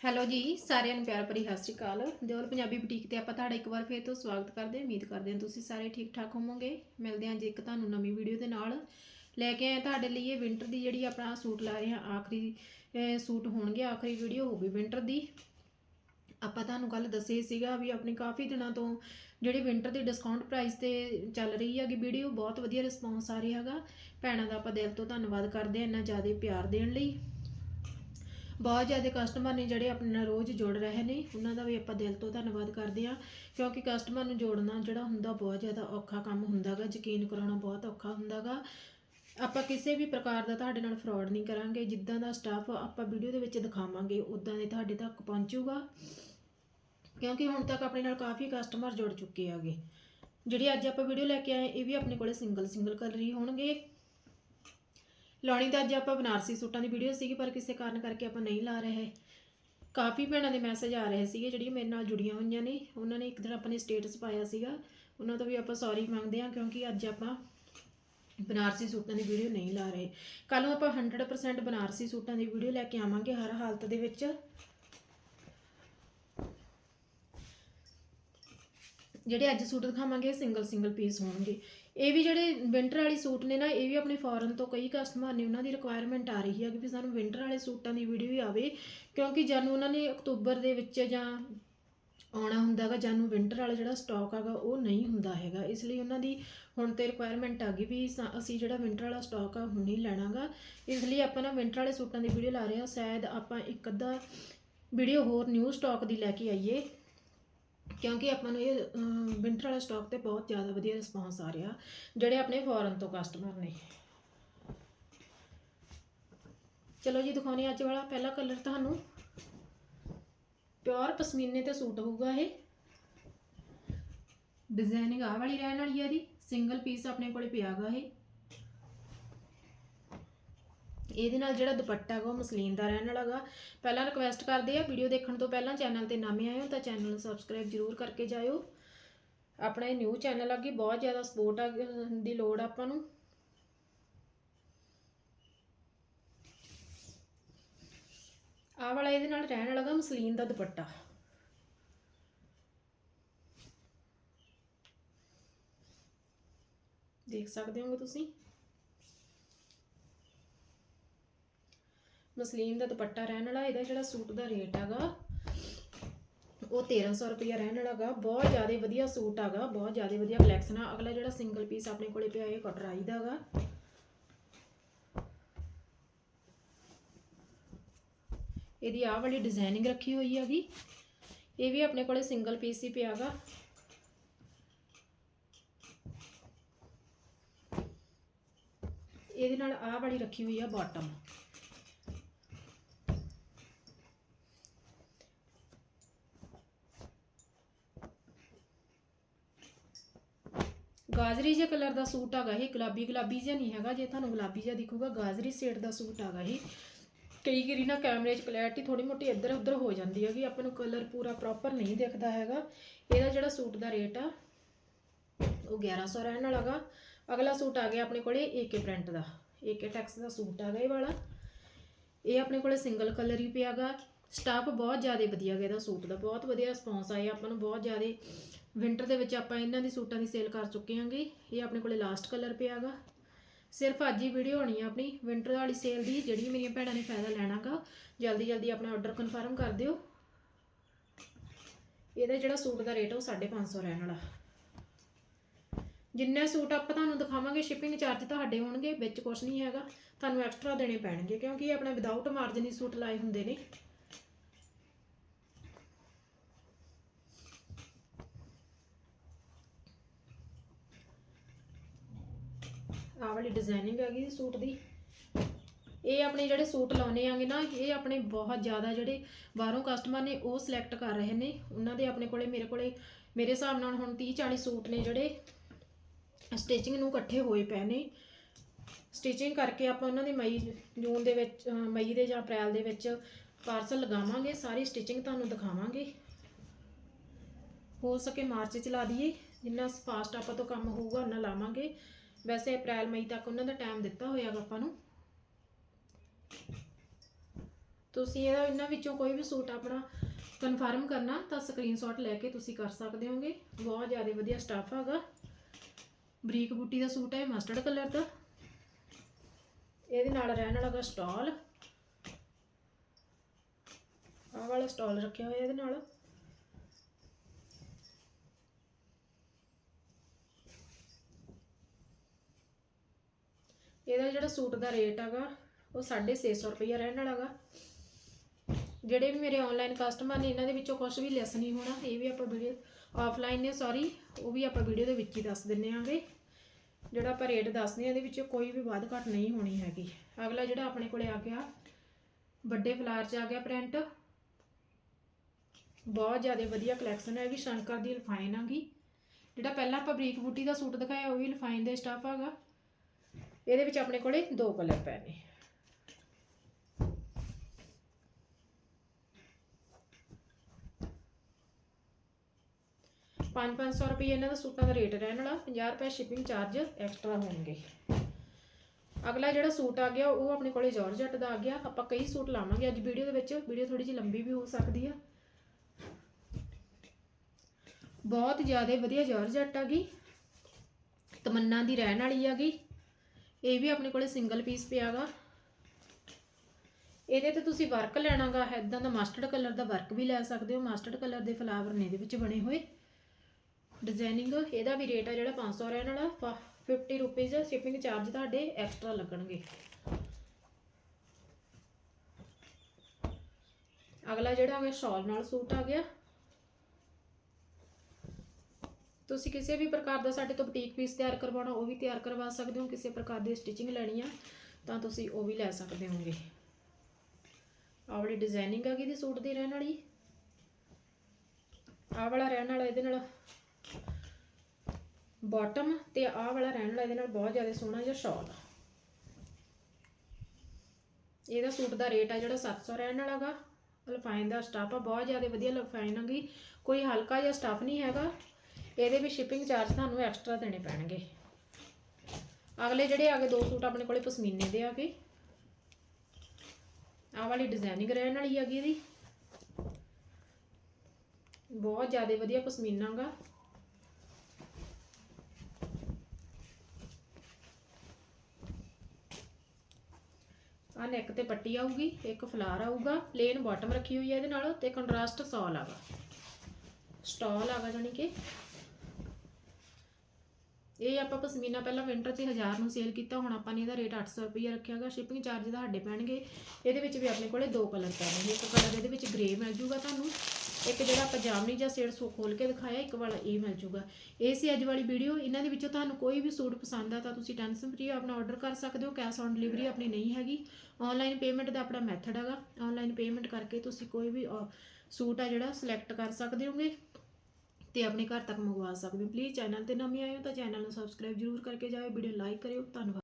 Hello ਜੀ, ਸਾਰਿਆਂ ਨੂੰ ਪਿਆਰ ਭਰੀ ਸਤਿ ਸ਼੍ਰੀ ਅਕਾਲ। ਦਿਓਲ ਪੰਜਾਬੀ ਬੁਟੀਕ ਤੇ ਆਪਾਂ ਤੁਹਾਡਾ ਇੱਕ ਵਾਰ ਫੇਰ ਤੋਂ ਸਵਾਗਤ ਕਰਦੇ ਹਾਂ। ਉਮੀਦ ਕਰਦੇ ਹਾਂ ਤੁਸੀਂ ਸਾਰੇ ਠੀਕ ਠਾਕ ਹੋਵੋਗੇ। ਮਿਲਦੇ ਹਾਂ ਜੀ ਇੱਕ ਤੁਹਾਨੂੰ ਨਵੀਂ ਵੀਡੀਓ ਦੇ ਨਾਲ। ਲੈ ਕੇ ਆਏ ਤੁਹਾਡੇ ਲਈ ਇਹ ਵਿੰਟਰ ਦੀ ਜਿਹੜੀ ਆਪਣਾ ਸੂਟ ਲਾ ਰਹੇ ਹਾਂ, ਆਖਰੀ ਸੂਟ ਹੋਣਗੇ, ਆਖਰੀ ਵੀਡੀਓ ਹੋਊਗੀ ਵਿੰਟਰ ਦੀ। ਆਪਾਂ ਤੁਹਾਨੂੰ ਕੱਲ ਦੱਸਿਆ ਸੀਗਾ ਵੀ ਆਪਣੀ ਕਾਫੀ ਦਿਨਾਂ ਤੋਂ ਜਿਹੜੀ ਵਿੰਟਰ ਦੀ ਡਿਸਕਾਊਂਟ ਪ੍ਰਾਈਸ ਤੇ ਚੱਲ ਰਹੀ ਹੈਗੀ ਵੀਡੀਓ, ਬਹੁਤ ਵਧੀਆ ਰਿਸਪੌਂਸ ਆ ਰਿਹਾ ਹੈਗਾ। ਭੈਣਾਂ ਦਾ ਆਪਾਂ ਦਿਲ ਤੋਂ ਧੰਨਵਾਦ ਕਰਦੇ ਹਾਂ ਇੰਨਾ ਜ਼ਿਆਦਾ ਪਿਆਰ ਦੇਣ ਲਈ। ਬਹੁਤ ਜ਼ਿਆਦਾ ਕਸਟਮਰ ਨੇ ਜਿਹੜੇ ਆਪਣੇ ਨਾਲ ਰੋਜ਼ ਜੁੜ ਰਹੇ ਨੇ, ਉਹਨਾਂ ਦਾ ਵੀ ਆਪਾਂ ਦਿਲ ਤੋਂ ਧੰਨਵਾਦ ਕਰਦੇ ਹਾਂ, ਕਿਉਂਕਿ ਕਸਟਮਰ ਨੂੰ ਜੋੜਨਾ ਜਿਹੜਾ ਹੁੰਦਾ ਬਹੁਤ ਜ਼ਿਆਦਾ ਔਖਾ ਕੰਮ ਹੁੰਦਾਗਾ ਯਕੀਨ ਕਰਾਉਣਾ ਬਹੁਤ ਔਖਾ ਹੁੰਦਾਗਾ ਆਪਾਂ ਕਿਸੇ ਵੀ ਪ੍ਰਕਾਰ ਦਾ ਤੁਹਾਡੇ ਨਾਲ ਫਰਾਡ ਨਹੀਂ ਕਰਾਂਗੇ, ਜਿੱਦਾਂ ਦਾ ਸਟਾਫ ਆਪਾਂ ਵੀਡੀਓ ਦੇ ਵਿੱਚ ਦਿਖਾਵਾਂਗੇ ਉਦਾਂ ਦੇ ਤੁਹਾਡੇ ਤੱਕ ਪਹੁੰਚੂਗਾ। ਕਿਉਂਕਿ ਹੁਣ ਤੱਕ ਆਪਣੇ ਨਾਲ ਕਾਫੀ ਕਸਟਮਰ ਜੁੜ ਚੁੱਕੇ ਹੈਗੇ। ਜਿਹੜੀ ਅੱਜ ਆਪਾਂ ਵੀਡੀਓ ਲੈ ਕੇ ਆਏ, ਇਹ ਵੀ ਆਪਣੇ ਕੋਲੇ ਸਿੰਗਲ ਸਿੰਗਲ ਕਲਰ ਹੀ ਹੋਣਗੇ। ਲਾਉਣੀ ਤਾਂ ਅੱਜ ਆਪਾਂ ਬਨਾਰਸੀ ਸੂਟਾਂ ਦੀ ਵੀਡੀਓ ਸੀਗੀ, ਪਰ ਕਿਸੇ ਕਾਰਨ ਕਰਕੇ ਆਪਾਂ ਨਹੀਂ ਲਾ ਰਹੇ। ਕਾਫੀ ਭੈਣਾਂ ਦੇ ਮੈਸੇਜ ਆ ਰਹੇ ਸੀਗੇ, ਜਿਹੜੀਆਂ ਮੇਰੇ ਨਾਲ ਜੁੜੀਆਂ ਹੋਈਆਂ ਨੇ। ਉਹਨਾਂ ਨੇ ਇੱਕ ਦਿਨ ਆਪਣੇ ਸਟੇਟਸ ਪਾਇਆ ਸੀਗਾ। ਉਹਨਾਂ ਤੋਂ ਵੀ ਆਪਾਂ ਸੌਰੀ ਮੰਗਦੇ ਹਾਂ, ਕਿਉਂਕਿ ਅੱਜ ਆਪਾਂ ਬਨਾਰਸੀ ਸੂਟਾਂ ਦੀ ਵੀਡੀਓ ਨਹੀਂ ਲਾ ਰਹੇ। ਕੱਲ ਨੂੰ ਆਪਾਂ 100% ਬਨਾਰਸੀ ਸੂਟਾਂ ਦੀ ਵੀਡੀਓ ਲੈ ਕੇ ਆਵਾਂਗੇ ਹਰ ਹਾਲਤ ਦੇ ਵਿੱਚ। ਜਿਹੜੇ ਅੱਜ ਸੂਟ ਦਿਖਾਵਾਂਗੇ ਸਿੰਗਲ ਸਿੰਗਲ ਪੀਸ ਹੋਣਗੇ। ਇਹ ਵੀ ਜਿਹੜੇ ਵਿੰਟਰ ਵਾਲੀ ਸੂਟ ਨੇ ਨਾ, ਇਹ ਵੀ ਆਪਣੇ ਫੋਰਨ ਤੋਂ ਕਈ ਕਸਟਮਰ ਨੇ, ਉਹਨਾਂ ਦੀ ਰਿਕੁਆਇਰਮੈਂਟ ਆ ਰਹੀ ਹੈ ਕਿ ਵੀ ਸਾਨੂੰ ਵਿੰਟਰ ਵਾਲੇ ਸੂਟਾਂ ਦੀ ਵੀਡੀਓ ਹੀ ਆਵੇ, ਕਿਉਂਕਿ ਜਾਨੂੰ ਉਹਨਾਂ ਨੇ ਅਕਤੂਬਰ ਦੇ ਵਿੱਚ ਜਾਂ ਆਉਣਾ ਹੁੰਦਾਗਾ ਜਾਨੂੰ ਵਿੰਟਰ ਵਾਲਾ ਜਿਹੜਾ ਸਟਾਕ ਹੈਗਾ, ਉਹ ਨਹੀਂ ਹੁੰਦਾ ਹੈਗਾ। ਇਸ ਲਈ ਉਹਨਾਂ ਦੀ ਹੁਣ ਤੇ ਰਿਕੁਆਇਰਮੈਂਟ ਆ ਗਈ ਵੀ ਸਾ- ਅਸੀਂ ਜਿਹੜਾ ਵਿੰਟਰ ਵਾਲਾ ਸਟਾਕ ਆ, ਹੁਣ ਹੀ ਲੈਣਾਗਾ। ਇਸ ਲਈ ਆਪਾਂ ਨਾ ਵਿੰਟਰ ਵਾਲੇ ਸੂਟਾਂ ਦੀ ਵੀਡੀਓ ਲਾ ਰਹੇ ਹਾਂ। ਸ਼ਾਇਦ ਆਪਾਂ ਇੱਕ ਅੱਧਾ ਵੀਡੀਓ ਹੋਰ ਨਿਊ ਸਟਾਕ ਦੀ ਲੈ ਕੇ ਆਈਏ। ਕਿਉਂਕਿ ਆਪਾਂ ਨੂੰ ਇਹ ਵਿੰਟਰ ਵਾਲਾ ਸਟਾਕ ਤੇ ਬਹੁਤ ਜ਼ਿਆਦਾ ਵਧੀਆ ਰਿਸਪਾਂਸ ਆ ਰਿਹਾ, ਜਿਹੜੇ ਆਪਣੇ ਫੋਰਨ ਤੋਂ ਕਸਟਮਰ ਨੇ। ਚਲੋ ਜੀ ਦਿਖਾਉਣੀ ਅੱਜ ਵਾਲਾ ਪਹਿਲਾ ਕਲਰ ਤੁਹਾਨੂੰ। ਪਿਓਰ ਪਸ਼ਮੀਨੇ ਤੇ ਸੂਟ ਹੋਊਗਾ ਇਹ। ਡਿਜ਼ਾਈਨਿੰਗ ਆ ਵਾਲੀ ਰਹਿਣ ਵਾਲੀ ਹੈ ਇਹਦੀ। ਸਿੰਗਲ ਪੀਸ ਆਪਣੇ ਕੋਲੇ ਪਿਆਗਾ ਇਹ। ਇਹਦੇ ਨਾਲ ਜਿਹੜਾ ਦੁਪੱਟਾ ਹੈਗਾ ਉਹ ਮਸਲੀਨ ਦਾ ਰਹਿਣ ਵਾਲਾ ਗਾ ਪਹਿਲਾਂ ਰਿਕਵੈਸਟ ਕਰਦੇ ਆ ਵੀਡੀਓ ਦੇਖਣ ਤੋਂ ਪਹਿਲਾਂ ਚੈਨਲ ਤੇ ਨਵੇਂ ਆਏ ਹੋ ਤਾਂ ਚੈਨਲ ਨੂੰ ਸਬਸਕ੍ਰਾਈਬ ਜਰੂਰ ਕਰਕੇ ਜਾਇਓ। ਆਪਣਾ ਇਹ ਨਿਊ ਚੈਨਲ ਆ ਅੱਗੇ ਬਹੁਤ ਜ਼ਿਆਦਾ ਸਪੋਰਟ ਦੀ ਲੋੜ ਆਪਾਂ ਨੂੰ। ਆਹ ਵਾਲਾ ਇਹਦੇ ਨਾਲ ਰਹਿਣ ਵਾਲਾ ਗਾ ਮਸਲੀਨ ਦਾ ਦੁਪੱਟਾ। ਦੇਖ ਸਕਦੇ ਹੋਗੇ ਤੁਸੀਂ? ਮਸਲੀਨ ਦਾ ਦੁਪੱਟਾ ਰਹਿਣ ਵਾਲਾ, ਇਹਦਾ ਜਿਹੜਾ ਸੂਟ ਦਾ ਰੇਟ ਹੈਗਾ, ਉਹ 1300 ਰੁਪਇਆ ਰਹਿਣ ਵਾਲਾ ਬਹੁਤ ਜ਼ਿਆਦਾ ਵਧੀਆ ਸੂਟ ਹੈਗਾ, ਬਹੁਤ ਜ਼ਿਆਦਾ ਵਧੀਆ ਕਲੈਕਸ਼ਨ ਆ। ਅਗਲਾ ਜਿਹੜਾ ਸਿੰਗਲ ਪੀਸ ਆਪਣੇ ਕੋਲੇ ਪਿਆ, ਇਹ ਕਟਰਾਈ ਦਾ ਹੈਗਾ। ਇਹਦੀ ਆਹ ਵਾਲੀ ਡਿਜ਼ਾਈਨਿੰਗ ਰੱਖੀ ਹੋਈ ਹੈਗੀ। ਇਹ ਵੀ ਆਪਣੇ ਕੋਲੇ ਸਿੰਗਲ ਪੀਸ ਹੀ ਪਿਆਗਾ ਇਹਦੇ ਨਾਲ ਆਹ ਵਾਲੀ ਰੱਖੀ ਹੋਈ ਆ ਬਾਟਮ ਗਾਜਰੀ ਜਿਹਾ ਕਲਰ ਦਾ ਸੂਟ ਹੈਗਾ ਇਹ, ਗੁਲਾਬੀ ਗੁਲਾਬੀ ਜਿਹਾ ਨਹੀਂ ਹੈਗਾ, ਜੇ ਤੁਹਾਨੂੰ ਗੁਲਾਬੀ ਜਿਹਾ ਦਿਖੂਗਾ, ਗਾਜਰੀ ਸ਼ੇਡ ਦਾ ਸੂਟ ਹੈਗਾ ਇਹ। ਕਈ ਵਾਰੀ ਨਾ ਕੈਮਰੇ 'ਚ ਕਲੈਰਿਟੀ ਥੋੜੀ ਮੋਟੀ ਇੱਧਰ ਉੱਧਰ ਹੋ ਜਾਂਦੀ ਹੈਗੀ, ਆਪਾਂ ਨੂੰ ਕਲਰ ਪੂਰਾ ਪ੍ਰੋਪਰ ਨਹੀਂ ਦਿਖਦਾ ਹੈਗਾ। ਇਹਦਾ ਜਿਹੜਾ ਸੂਟ ਦਾ ਰੇਟ ਆ, ਉਹ 1100 ਰਹਿਣ ਵਾਲਾ ਹੈਗਾ ਅਗਲਾ ਸੂਟ ਆ ਗਿਆ ਆਪਣੇ ਕੋਲੇ ਏਕੇ ਪ੍ਰਿੰਟ ਦਾ ਏਕੇ ਟੈਕਸ ਦਾ ਸੂਟ ਆ ਗਿਆ ਇਹ ਵਾਲਾ। ਇਹ ਆਪਣੇ ਕੋਲੇ ਸਿੰਗਲ ਕਲਰ ਹੀ ਪਿਆਗਾ ਸਟਾਫ ਬਹੁਤ ਜ਼ਿਆਦਾ ਵਧੀਆ ਗਿਆ ਇਹਦਾ ਸੂਟ ਦਾ, ਬਹੁਤ ਵਧੀਆ ਰਿਸਪੌਂਸ ਆਇਆ ਆਪਾਂ ਨੂੰ, ਬਹੁਤ ਜ਼ਿਆਦਾ ਵਿੰਟਰ ਦੇ ਵਿੱਚ ਆਪਾਂ ਇਹਨਾਂ ਦੀ ਸੂਟਾਂ ਦੀ ਸੇਲ ਕਰ ਚੁੱਕੇ ਹਾਂਗੇ। ਇਹ ਆਪਣੇ ਕੋਲੇ ਲਾਸਟ ਕਲਰ ਪਿਆਗਾ। ਸਿਰਫ ਅੱਜ ਹੀ ਵੀਡੀਓ ਹੋਣੀ ਆ ਆਪਣੀ ਵਿੰਟਰ ਵਾਲੀ ਸੇਲ ਦੀ, ਜਿਹੜੀ ਮੇਰੀਆਂ ਭੈਣਾਂ ਨੇ ਫਾਇਦਾ ਲੈਣਾਗਾ। ਜਲਦੀ ਜਲਦੀ ਆਪਣਾ ਆਰਡਰ ਕਨਫਰਮ ਕਰ ਦਿਓ। ਇਹਦਾ ਜਿਹੜਾ ਸੂਟ ਦਾ ਰੇਟ ਉਹ 550 ਰਹਿਣ ਵਾਲਾ। ਜਿੰਨੇ ਸੂਟ ਆਪਾਂ ਤੁਹਾਨੂੰ ਦਿਖਾਵਾਂਗੇ ਸ਼ਿਪਿੰਗ ਚਾਰਜ ਤੁਹਾਡੇ ਹੋਣਗੇ, ਵਿੱਚ ਕੁਝ ਨਹੀਂ ਹੈਗਾ। ਤੁਹਾਨੂੰ ਐਕਸਟਰਾ ਦੇਣੇ ਪੈਣਗੇ, ਕਿਉਂਕਿ ਇਹ ਆਪਣੇ ਵਿਦਆਊਟ ਮਾਰਜਨ ਹੀ ਸੂਟ ਲਾਏ ਹੁੰਦੇ ਨੇ। ਆਹ ਵਾਲੀ ਡਿਜ਼ਾਈਨਿੰਗ ਹੈਗੀ ਸੂਟ ਦੀ। ਇਹ ਆਪਣੇ ਜਿਹੜੇ ਸੂਟ ਲਾਉਨੇ ਆਂਗੇ ਨਾ, ਇਹ ਆਪਣੇ ਬਹੁਤ ਜ਼ਿਆਦਾ ਜਿਹੜੇ ਬਾਹਰੋਂ ਕਸਟਮਰ ਨੇ ਉਹ ਸਿਲੈਕਟ ਕਰ ਰਹੇ ਨੇ। ਉਹਨਾਂ ਦੇ ਆਪਣੇ ਕੋਲੇ, ਮੇਰੇ ਕੋਲੇ, ਮੇਰੇ ਹਿਸਾਬ ਨਾਲ ਹੁਣ 30 40 ਸੂਟ ਨੇ ਜਿਹੜੇ ਸਟਿਚਿੰਗ ਨੂੰ ਇਕੱਠੇ ਹੋਏ ਪਏ ਨੇ। ਸਟਿਚਿੰਗ ਕਰਕੇ ਆਪਾਂ ਉਹਨਾਂ ਦੇ ਮਈ, ਜੂਨ ਦੇ ਵਿੱਚ ਮਈ ਦੇ ਜਾਂ ਅਪ੍ਰੈਲ ਦੇ ਵਿੱਚ ਪਾਰਸਲ ਲਗਾਵਾਂਗੇ, ਸਾਰੀ ਸਟਿਚਿੰਗ ਤੁਹਾਨੂੰ ਦਿਖਾਵਾਂਗੇ। ਹੋ ਸਕੇ ਮਾਰਚ ਚ ਲਾ ਦਈਏ। ਜਿੰਨਾ ਫਾਸਟ ਆਪਾਂ ਤੋਂ ਕੰਮ ਹੋਊਗਾ ਉਹਨਾਂ ਲਾਵਾਂਗੇ। ਵੈਸੇ ਅਪ੍ਰੈਲ, ਮਈ ਤੱਕ ਉਹਨਾਂ ਦਾ ਟਾਈਮ ਦਿੱਤਾ ਹੋਇਆਗਾ ਆਪਾਂ ਨੂੰ। ਤੁਸੀਂ ਇਹਦਾ, ਇਹਨਾਂ ਵਿੱਚੋਂ ਕੋਈ ਵੀ ਸੂਟ ਆਪਣਾ ਕਨਫਰਮ ਕਰਨਾ, ਤਾਂ ਸਕਰੀਨਸ਼ਾਟ ਲੈ ਕੇ ਤੁਸੀਂ ਕਰ ਸਕਦੇ ਹੋਗੇ। ਬਹੁਤ ਜ਼ਿਆਦਾ ਵਧੀਆ ਸਟਾਫ ਹੈਗਾ ਬਰੀਕ ਬੂਟੀ ਦਾ ਸੂਟ ਹੈ ਮਸਟਰਡ ਕਲਰ ਦਾ। ਇਹਦੇ ਨਾਲ ਰਹਿਣ ਵਾਲਾ ਗਾ ਸਟਾਲ ਆਹ ਵਾਲਾ ਸਟਾਲ ਰੱਖਿਆ ਹੋਇਆ ਇਹਦੇ ਨਾਲ। ਇਹਦਾ ਜਿਹੜਾ ਸੂਟ ਦਾ ਰੇਟ ਹੈਗਾ, ਉਹ 650 ਰੁਪਈਆ ਰਹਿਣ ਵਾਲਾ ਗਾ ਜਿਹੜੇ ਵੀ ਮੇਰੇ ਆਨਲਾਈਨ ਕਸਟਮਰ ਨੇ, ਇਹਨਾਂ ਦੇ ਵਿੱਚੋਂ ਕੁਝ ਵੀ ਲੈਸ ਨਹੀਂ ਹੋਣਾ, ਇਹ ਵੀ ਆਪਾਂ ਵੀਡੀਓ ਆਫਲਾਈਨ ਨੇ ਸੌਰੀ ਉਹ ਵੀ ਆਪਾਂ ਵੀਡੀਓ ਦੇ ਵਿੱਚ ਹੀ ਦੱਸ ਦਿੰਨੇ ਆਂਗੇ। ਜਿਹੜਾ ਆਪਾਂ ਰੇਟ ਦੱਸਦੇ ਆ ਇਹਦੇ ਵਿੱਚੋਂ ਕੋਈ ਵੀ ਵੱਧ ਘੱਟ ਨਹੀਂ ਹੋਣੀ ਹੈਗੀ। ਅਗਲਾ ਜਿਹੜਾ ਆਪਣੇ ਕੋਲੇ ਆ ਗਿਆ, ਵੱਡੇ ਫਲਾਰ 'ਚ ਆ ਗਿਆ ਪ੍ਰਿੰਟ ਬਹੁਤ ਜ਼ਿਆਦਾ ਵਧੀਆ ਕਲੈਕਸ਼ਨ ਹੈ ਇਹ ਵੀ ਸ਼ੰਕਰ ਦੀ ਰਿਫਾਈਨ ਆਗੀ ਜਿਹੜਾ ਪਹਿਲਾਂ ਆਪਾਂ ਬਰੀਕ ਬੂਟੀ ਦਾ ਸੂਟ ਦਿਖਾਇਆ, ਉਹ ਵੀ ਰਿਫਾਈਨ ਦੇ ਸਟਾਫ ਹੈਗਾ। ਇਹਦੇ ਵਿੱਚ ਆਪਣੇ ਕੋਲੇ ਦੋ ਕਲਰ ਪਏ ਨੇ। ਪੰਜ ਪੰਜ ਸੌ ਰੁਪਏ ਇਹਨਾਂ ਦਾ ਸੂਟਾਂ ਦਾ ਰੇਟ ਰਹਿਣ ਵਾਲਾ 50 ਰੁਪਏ ਸ਼ਿਪਿੰਗ ਚਾਰਜ ਐਕਸਟਰਾ ਹੋਣਗੇ। ਅਗਲਾ ਜਿਹੜਾ ਸੂਟ ਆ ਗਿਆ, ਉਹ ਆਪਣੇ ਕੋਲੇ ਜਾਰਜਟ ਦਾ ਆ ਗਿਆ। ਆਪਾਂ ਕਈ ਸੂਟ ਲਾਵਾਂਗੇ ਅੱਜ ਵੀਡੀਓ ਦੇ ਵਿੱਚ, ਵੀਡੀਓ ਥੋੜੀ ਜਿਹੀ ਲੰਬੀ ਵੀ ਹੋ ਸਕਦੀ ਆ। ਬਹੁਤ ਜ਼ਿਆਦਾ ਵਧੀਆ ਜਾਰਜਟ ਆ ਗਈ ਤਮੰਨਾ ਦੀ ਰਹਿਣ ਵਾਲੀ ਆ ਗਈ ਇਹ ਵੀ ਆਪਣੇ ਕੋਲੇ ਸਿੰਗਲ ਪੀਸ ਪਿਆਗਾ ਇਹਦੇ ਤੇ ਤੁਸੀਂ ਵਰਕ ਲੈਣਾਗਾ ਇਦਾਂ ਦਾ ਮਸਟਰਡ ਕਲਰ ਦਾ ਵਰਕ ਵੀ ਲੈ ਸਕਦੇ ਹੋ। ਮਸਟਰਡ ਕਲਰ ਦੇ ਫਲਾਵਰ ਨੇ ਇਹਦੇ ਵਿੱਚ ਬਣੇ ਹੋਏ। ਡਿਜ਼ਾਈਨਿੰਗ ਇਹਦਾ ਵੀ ਰੇਟ ਆ ਜਿਹੜਾ 500 ਰਹਿਣ ਵਾਲਾ। ਫ- 50 ਰੁਪਏ ਸ਼ਿਪਿੰਗ ਚਾਰਜ ਤੁਹਾਡੇ ਐਕਸਟਰਾ ਲੱਗਣਗੇ। ਅਗਲਾ ਜਿਹੜਾ ਆ ਗਿਆ ਸ਼ਾਲ ਨਾਲ ਸੂਟ ਆ ਗਿਆ। ਤੁਸੀਂ ਕਿਸੇ ਵੀ ਪ੍ਰਕਾਰ ਦਾ ਸਾਡੇ ਤੋਂ ਬੁਟੀਕ ਪੀਸ ਤਿਆਰ ਕਰਵਾਉਣਾ, ਉਹ ਵੀ ਤਿਆਰ ਕਰਵਾ ਸਕਦੇ ਹੋ, ਕਿਸੇ ਪ੍ਰਕਾਰ ਦੀ ਸਟਿਚਿੰਗ ਲੈਣੀ ਆ, ਤਾਂ ਤੁਸੀਂ ਉਹ ਵੀ ਲੈ ਸਕਦੇ ਹੋਗੇ। ਆਹ ਵਾਲੀ ਡਿਜ਼ਾਈਨਿੰਗ ਆ ਗਈ ਦੀ ਸੂਟ ਦੀ ਰਹਿਣ ਵਾਲੀ? ਆਹ ਵਾਲਾ ਰਹਿਣ ਵਾਲਾ ਇਹਦੇ ਨਾਲ ਬਾਟਮ ਤੇ ਆਹ ਵਾਲਾ ਰਹਿਣ ਵਾਲਾ ਇਹਦੇ ਨਾਲ ਬਹੁਤ ਜ਼ਿਆਦਾ ਸੋਹਣਾ ਜਿਹਾ ਸ਼ਾਲ ਆ। ਇਹਦਾ ਸੂਟ ਦਾ ਰੇਟ ਆ ਜਿਹੜਾ 700 ਰਹਿਣ ਵਾਲਾ ਲਫਾਈਨ ਦਾ ਸਟਾਫ ਆ, ਬਹੁਤ ਜ਼ਿਆਦਾ ਵਧੀਆ ਲਫਾਈਨ ਹੈਗੀ ਕੋਈ ਹਲਕਾ ਜਿਹਾ ਸਟਾਫ ਨਹੀਂ ਹੈਗਾ। ਇਹਦੇ ਵੀ ਸ਼ਿਪਿੰਗ ਚਾਰਜ ਤੁਹਾਨੂੰ ਐਕਸਟਰਾ ਦੇਣੇ ਪੈਣਗੇ। ਅਗਲੇ ਜਿਹੜੇ ਆਗੇ ਦੋ ਸੂਟ ਆਪਣੇ ਕੋਲੇ ਪਸ਼ਮੀਨੇ ਦੇ ਆਗੇ ਆਹ ਵਾਲੀ ਡਿਜ਼ਾਈਨਿੰਗ ਰਹਿਣ ਵਾਲੀ ਹੈਗੀ ਇਹਦੀ। ਬਹੁਤ ਜ਼ਿਆਦਾ ਵਧੀਆ ਪਸ਼ਮੀਨਾ ਗਾ। ਆ ਨੈਕ ਤੇ ਪੱਟੀ ਆਊਗੀ, ਇੱਕ ਫਲਾਰ ਆਊਗਾ ਪਲੇਨ ਬਾਟਮ ਰੱਖੀ ਹੋਈ ਹੈ ਇਹਦੇ ਨਾਲ ਤੇ ਕੰਟਰਾਸਟ ਸੌਲ ਆਗਾ ਸਟਾਲ ਆਗਾ ਜਾਨੀ ਕਿ। ਇਹ ਆਪਾਂ ਪਸ਼ਮੀਨਾ ਪਹਿਲਾਂ ਵਿੰਟਰ 'ਚ 1000 ਨੂੰ ਸੇਲ ਕੀਤਾ, ਹੁਣ ਆਪਾਂ ਨੇ ਇਹਦਾ ਰੇਟ 800 ਰੁਪਏ ਰੱਖਿਆਗਾ ਸ਼ਿਪਿੰਗ ਚਾਰਜ ਤੁਹਾਡੇ ਪੈਣਗੇ। ਇਹਦੇ ਵਿੱਚ ਵੀ ਆਪਣੇ ਕੋਲੇ ਦੋ ਕਲਰ ਪੈਣਗੇ। ਇੱਕ ਕਲਰ ਇਹਦੇ ਵਿੱਚ ਗ੍ਰੇ ਮਿਲ ਜੂਗਾ ਤੁਹਾਨੂੰ। ਇੱਕ ਜਿਹੜਾ ਆਪਾਂ ਜਾਮਨੀ ਜਾਂ ਸੇੜ ਸੋ ਖੋਲ ਕੇ ਦਿਖਾਇਆ, ਇੱਕ ਵਾਲਾ ਇਹ ਮਿਲ ਜੂਗਾ। ਇਹ ਸੀ ਅੱਜ ਵਾਲੀ ਵੀਡੀਓ ਇਹਨਾਂ ਦੇ ਵਿੱਚੋਂ ਤੁਹਾਨੂੰ ਕੋਈ ਵੀ ਸੂਟ ਪਸੰਦ ਆ ਤਾਂ ਤੁਸੀਂ ਟੈਨਸ਼ਨ ਫ੍ਰੀ ਆਪਣਾ ਆਰਡਰ ਕਰ ਸਕਦੇ ਹੋ। ਕੈਸ਼ ਔਨ ਡਿਲੀਵਰੀ ਆਪਣੀ ਨਹੀਂ ਹੈਗੀ। ਆਨਲਾਈਨ ਪੇਮੈਂਟ ਦਾ ਆਪਣਾ ਮੈਥਡ ਹੈਗਾ। ਆਨਲਾਈਨ ਪੇਮੈਂਟ ਕਰਕੇ ਤੁਸੀਂ ਕੋਈ ਵੀ ਸੂਟ ਆ ਜਿਹੜਾ ਸਿਲੈਕਟ ਕਰ ਸਕਦੇ ਹੋਗੇ। ਤੇ ਆਪਣੇ ਘਰ ਤੱਕ ਮੰਗਵਾ ਸਕਦੇ ਹੋ। ਪਲੀਜ਼ ਚੈਨਲ ਤੇ ਨਵੇਂ ਆਏ ਹੋ ਤਾਂ ਚੈਨਲ ਨੂੰ ਸਬਸਕ੍ਰਾਈਬ ਜਰੂਰ ਕਰਕੇ ਜਾਇਓ। ਵੀਡੀਓ ਲਾਈਕ ਕਰਿਓ। ਧੰਨਵਾਦ।